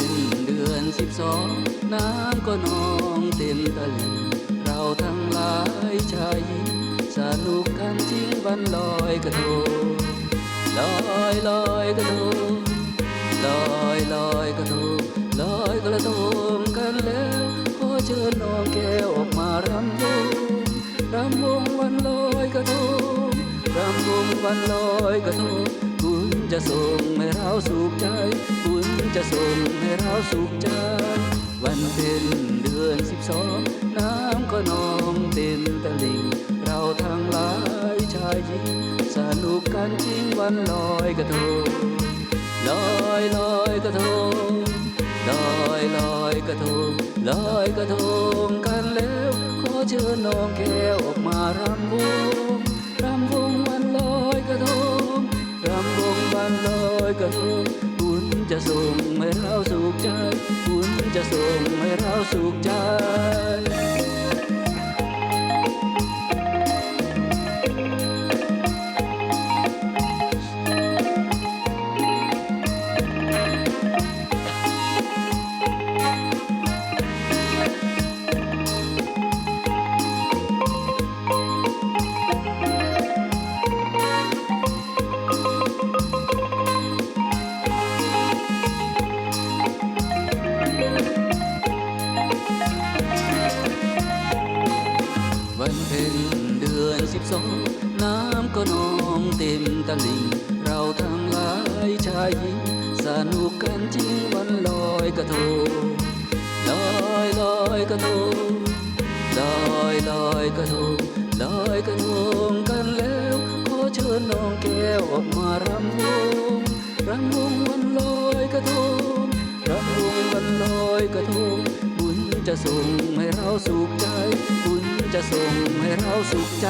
นเดือนสิบสองน้ำก็นองเต็มตลิ่งเราทั้งหลายชายหญิงสนุกกันจริงวันลอยกระทงลอยลอยกระทงลอยลอยกระทงลอยกระทงกันแล้วขอเชิญน้องแก้วออกมารำวงรำวงวันลอยกระทงรำวงวันลอยกระทง จะส่งให้เราสุขใจ บุญจะส่งให้เราสุขใจ วันเป็นเดือนสิบสองน้ำก็นองเต็มตลิ่ง เราทั้งหลายชายหญิงสนุกกันจริงวันลอยกระทงลอยลอยกระทงลอยลอยกระทงลอยกระทงกันแล้ว ขอเชิญน้องแก้วออกมารำวง วันลอยกระทงบุญจะส่งให้เราสุขใจบุญจะส่งให้เราสุขใจ วันเพ็ญเดือนสิบสองน้ำก็นองเต็มตลิ่ง เราทั้งหลายชายหญิง สนุกกันจริงวันลอยกระทงลอยลอยกระทงลอยลอยกระทงลอยกระทงกันแล้ว ขอเชิญน้องแก้วออกมารำวงรำวงวันลอยกระทงรำวงวันลอยกระทงบุญจะส่งให้เราสุขใจบุญ สุขใจ